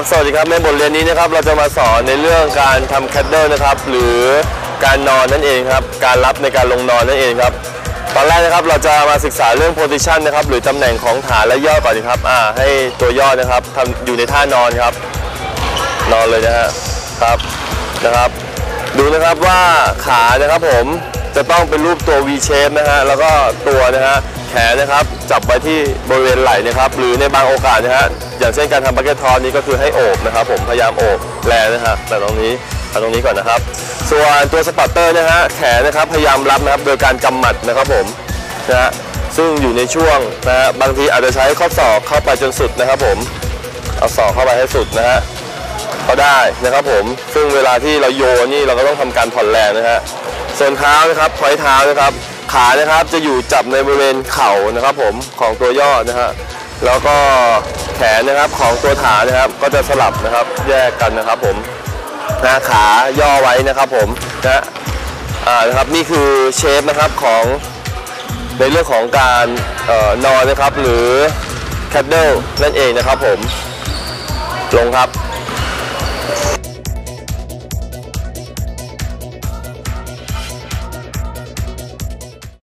ับสวัสดีครับ ในบทเรียนนี้นะครับ เราจะมาสอนในเรื่องการทำแคดเดิลนะครับ หรือการนอนนั่นเองครับ การรับในการลงนอนนั่นเองครับ ตอนแรกนะครับ เราจะมาศึกษาเรื่อง position นะครับ หรือตำแหน่งของฐานและย่อก่อนนะครับ อ่า ให้ตัวย่อนะครับทำอยู่ในท่านอนครับ นอนเลยนะฮะ ครับ นะครับ ดูนะครับว่าขานะครับผม จะต้องเป็นรูปตัว V shape นะฮะ แล้วก็ตัวนะฮะ แขนนะครับ จับไว้ที่บริเวณไหล่นะครับ หรือในบางโอกาสนะฮะอย่างเช่นการทำบักเก็ตทอนนี้ก็คือให้โอบนะครับ ผมพยายามโอบแรงนะฮะแต่ตรงนี้เอาตรงนี้ก่อนนะครับ ส่วนตัวสปอตเตอร์นะฮะแขนนะครับพยายามรับนะครับ โดยการกำหมัดนะครับผมนะฮะซึ่งอยู่ในช่วงนะฮะบางทีอาจจะใช้ข้อศอกเข้าไปจนสุดนะครับ ผมเอาศอกเข้าไปให้สุดนะฮะก็ได้นะครับผมซึ่งเวลาที่เราโยนนี่เราก็ต้องทำการผ่อนแรงนะฮะส่วนเท้านะครับพอยเท้านะครับ ขานะครับจะอยู่จับในบริเวณเข่านะครับ ผมของตัวย่อนะฮะแล้วก็แขนนะครับของตัวฐานนะครับ ก็จะสลับนะครับแยกกันนะครับ ผมนะขาย่อไว้นะครับ ผมนะอ่านะครับนี่คือเชฟนะครับของในเรื่องของการออนอนนะครับหรือแคดเดิลนั่นเองนะครับ ผมลงครับ